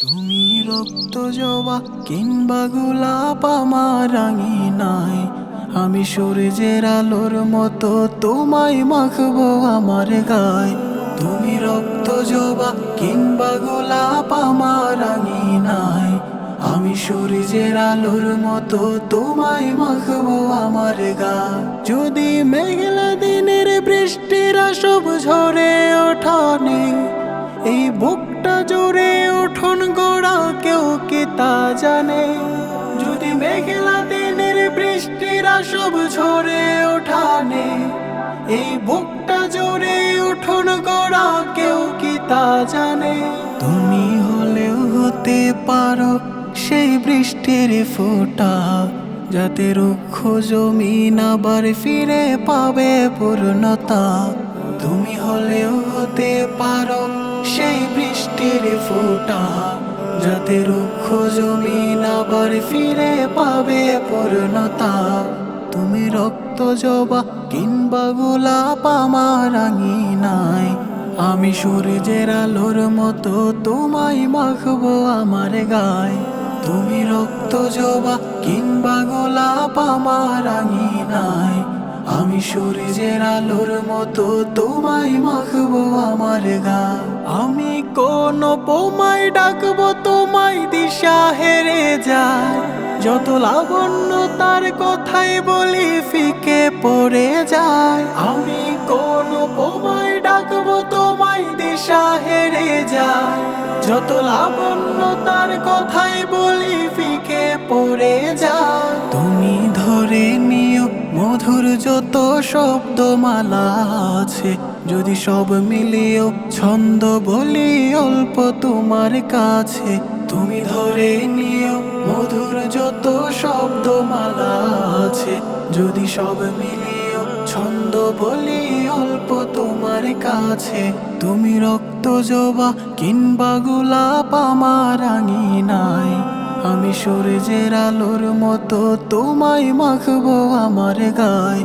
তুমি রক্ত জবা কিংবা গোলাপ আমার নাই আমি সূর্যের আলোর মতো তোমায় মাখবো আমার গায়। তুমি রক্ত জবা কিংবা গোলাপ আমার নাই আমি সূর্যের আলোর মতো তোমায় মাখবো আমার গা যদি মেঘলা দিনের বৃষ্টিরা সব ঝরে ওঠানে, এই বুকটা জোরে উঠোন গোড়া কেউ কি তা জানে? যদি মেঘলা দিনের বৃষ্টিরা সব ঝরে ওঠানে, এই বুকটা জোরে উঠোন গোড়া কেউ কি তা জানে? তুমি হলেও হতে পারো সেই বৃষ্টির ফোঁটা। যাতে রুক্ষ জমিন আবার ফিরে পাবে পূর্ণতা। তুমি হলেও হতে পারো সেই বৃষ্টির ফোঁটা। যাতে রুক্ষ জমিন আবার ফিরে পাবে পূর্ণতা। তুমি রক্ত জবা কিংবা গোলাপ আমার নাই আমি সূর্যের আলোর মতো তোমায় মাখবো আমার গায়। তুমি রক্ত জবা কিংবা আমার নাই। আমি সূর্যের আলোর মতো তোমায় মাখবো আমার গা। আমি কোন বোমায় ডাকবো তোমায় দিশা হেরে যায়। যত লাবণ্য তার কথাই বলি ফিকে পড়ে যায়। আমি কোন বোমায় ডাকবো তোমায় দিশা হেরে যায়। যত লাবণ্য তার কথাই বলি ফিকে পড়ে যায়। যত শব্দমালা আছে। যদি সব মিলিয়েও ছন্দ বলি অল্প তোমার কাছে, তুমি ধরে নিও মধুর যত শব্দমালা আছে। যদি সব মিলিয়েও ছন্দ বলি অল্প তোমার কাছে, তুমি রক্ত জবা কিংবা গোলাপ আমার নাই আমি সূর্যের আলোর মতো তোমায় মাখবো আমার গায়।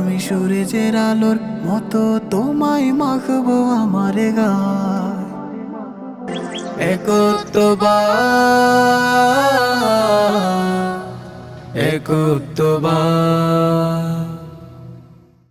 আমি সূর্যের আলোর মতো তোমায় মাখবো আমার গায়। একত্ববার একত্ববার